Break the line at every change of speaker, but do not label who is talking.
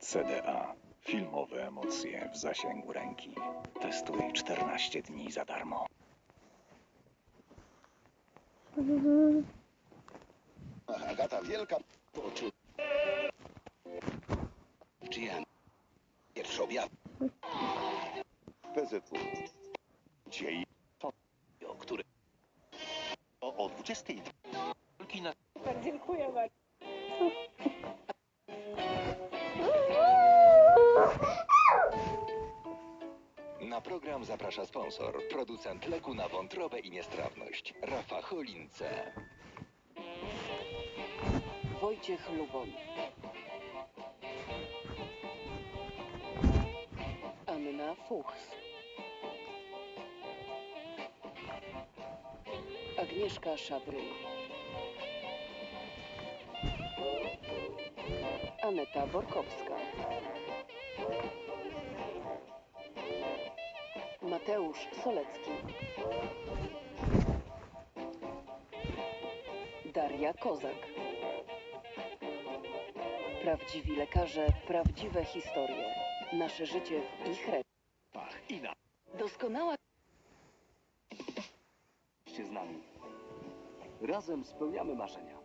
CDA. Filmowe emocje w zasięgu ręki. Testuj 14 dni za darmo.
Agata Wielka poczu... Pierwszy objaw... PZW. Dzisiaj... O który... O, o 20. Kina...
Dziękuję bardzo.
Program zaprasza sponsor, producent leku na wątrobę i niestrawność, Rafa Cholince.
Wojciech Lubon. Anna Fuchs. Agnieszka Szabry. Aneta Borkowska. Mateusz Solecki. Daria Kozak. Prawdziwi lekarze, prawdziwe historie. Nasze życie w ich rękach.
Na...
Doskonała
się z nami. Razem spełniamy marzenia.